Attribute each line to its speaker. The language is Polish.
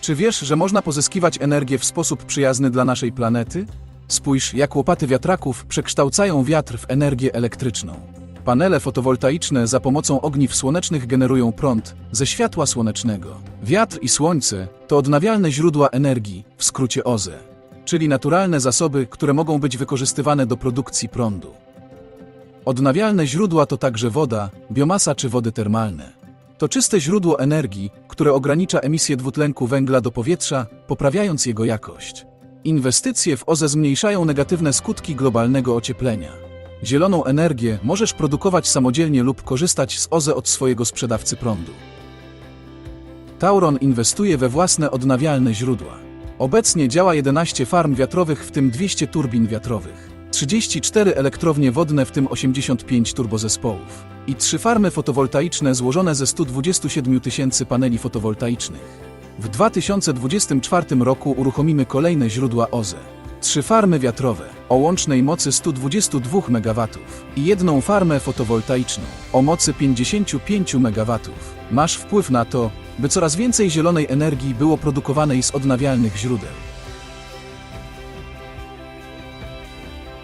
Speaker 1: Czy wiesz, że można pozyskiwać energię w sposób przyjazny dla naszej planety? Spójrz, jak łopaty wiatraków przekształcają wiatr w energię elektryczną. Panele fotowoltaiczne za pomocą ogniw słonecznych generują prąd ze światła słonecznego. Wiatr i słońce to odnawialne źródła energii, w skrócie OZE, czyli naturalne zasoby, które mogą być wykorzystywane do produkcji prądu. Odnawialne źródła to także woda, biomasa czy wody termalne. To czyste źródło energii, które ogranicza emisję dwutlenku węgla do powietrza, poprawiając jego jakość. Inwestycje w OZE zmniejszają negatywne skutki globalnego ocieplenia. Zieloną energię możesz produkować samodzielnie lub korzystać z OZE od swojego sprzedawcy prądu. Tauron inwestuje we własne odnawialne źródła. Obecnie działa 11 farm wiatrowych, w tym 200 turbin wiatrowych, 34 elektrownie wodne, w tym 85 turbozespołów i 3 farmy fotowoltaiczne złożone ze 127 tysięcy paneli fotowoltaicznych. W 2024 roku uruchomimy kolejne źródła OZE. Trzy farmy wiatrowe o łącznej mocy 122 MW i jedną farmę fotowoltaiczną o mocy 55 MW. Masz wpływ na to, by coraz więcej zielonej energii było produkowanej z odnawialnych źródeł.